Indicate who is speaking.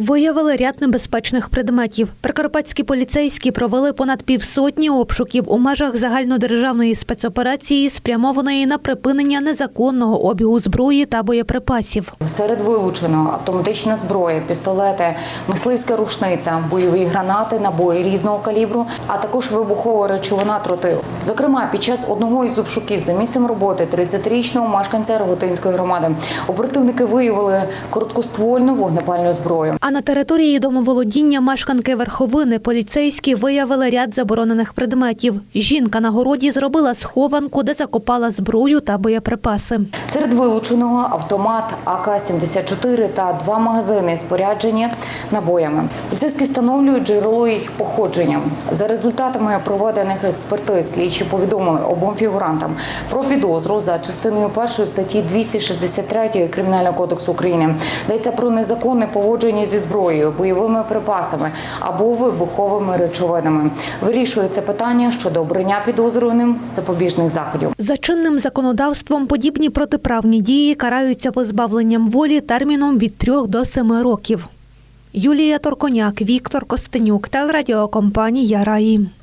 Speaker 1: Виявили ряд небезпечних предметів. Прикарпатські поліцейські провели понад півсотні обшуків у межах загальнодержавної спецоперації, спрямованої на припинення незаконного обігу зброї та боєприпасів.
Speaker 2: Серед вилученого автоматична зброя, пістолети, мисливська рушниця, бойові гранати, набої різного калібру, а також вибухова речовина тротил. Зокрема, під час одного із обшуків за місцем роботи 30-річного мешканця Роготинської громади оперативники виявили короткоствольну вогнепальну зброю.
Speaker 1: А на території домоволодіння мешканки Верховини поліцейські виявили ряд заборонених предметів. Жінка на городі зробила схованку, де закопала зброю та боєприпаси.
Speaker 2: Серед вилученого автомат АК-74 та два магазини споряджені набоями. Поліцейські встановлюють джерело їх походження. За результатами проведених експертиз слідчі повідомили обом фігурантам про підозру за частиною першої статті 263 Кримінального кодексу України. Йдеться про незаконне поводження зі зброєю, бойовими припасами або вибуховими речовинами. Вирішується питання щодо обрання підозрюваним запобіжних заходів.
Speaker 1: За чинним законодавством подібні протиправні дії караються позбавленням волі терміном від 3 до 7 років. Юлія Торконяк, Віктор Костенюк, телерадіокомпанія Раї.